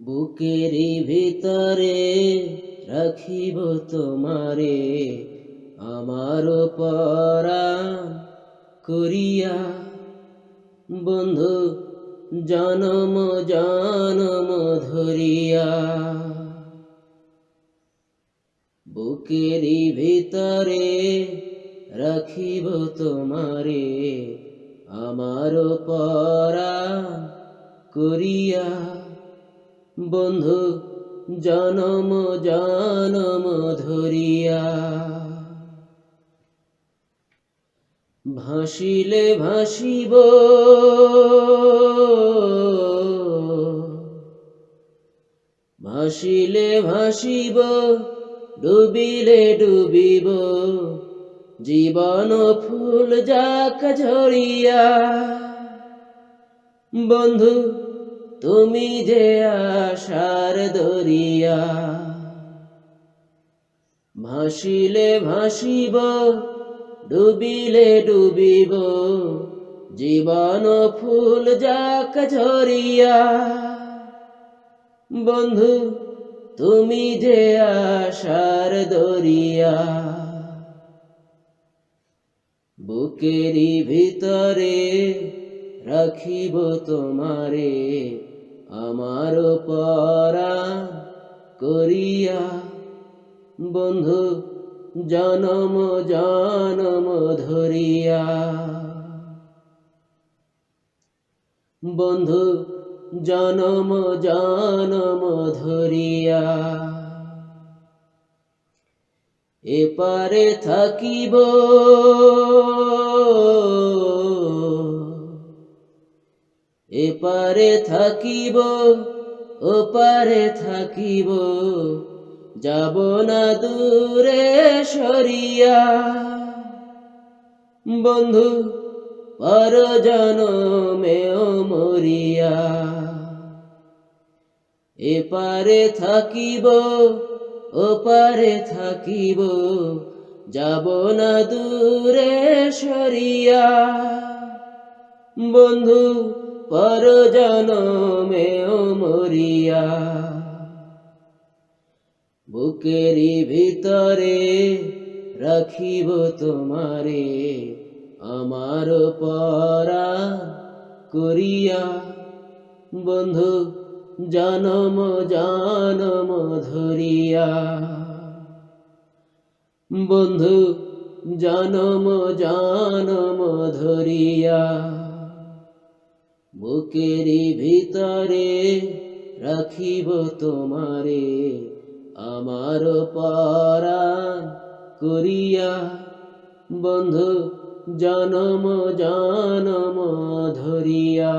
বুকেরই ভিতরে রাখিব তোমারে, আমার পরাণ করিয়া। বন্ধু, জনম জনম ধরিয়া। বুকেরই ভিতরে রাখিব তোমারে, আমার পরাণ করিয়া। বন্ধু, জনম জনম ধরিয়া। ভাসিলে ভাসিব ভাসিলে ভাসিব, ডুবিলে ডুবিব। জীবন ফুল যাক ঝরিয়া। বন্ধু তুমি যে আশার দরিয়া, ভাসিলে ভাসিব, ডুবিলে ডুবিব, জীবন ফুল যাক ঝরিয়া। বন্ধু, তুমি যে আশার দরিয়া, বুকেরই ভিতরে রাখিব তোমারে। আমার পরা করিয়া বন্ধু জনম জনম ধরিয়া। বন্ধু জনম জনম ধরিয়া। এপারে থাকিব। এপারে থাকিব, ওপারে থাকিব। যাব না দূরে সরিয়া। বন্ধু পর জনমেও মরিয়া। এপারে থাকিব, ওপারে থাকিব। যাব না দূরে সরিয়া। বন্ধু পর জনমেও মরিয়া বুকেরই ভিতরে রাখিব তোমারে আমার পরা করিয়া বন্ধু জনম জনম ধরিয়া বন্ধু জনম জনম ধরিয়া বুকেরই ভিতরে রাখিব তোমারে আমার পরাণ করিয়া। বন্ধু জনম জনম ধরিয়া।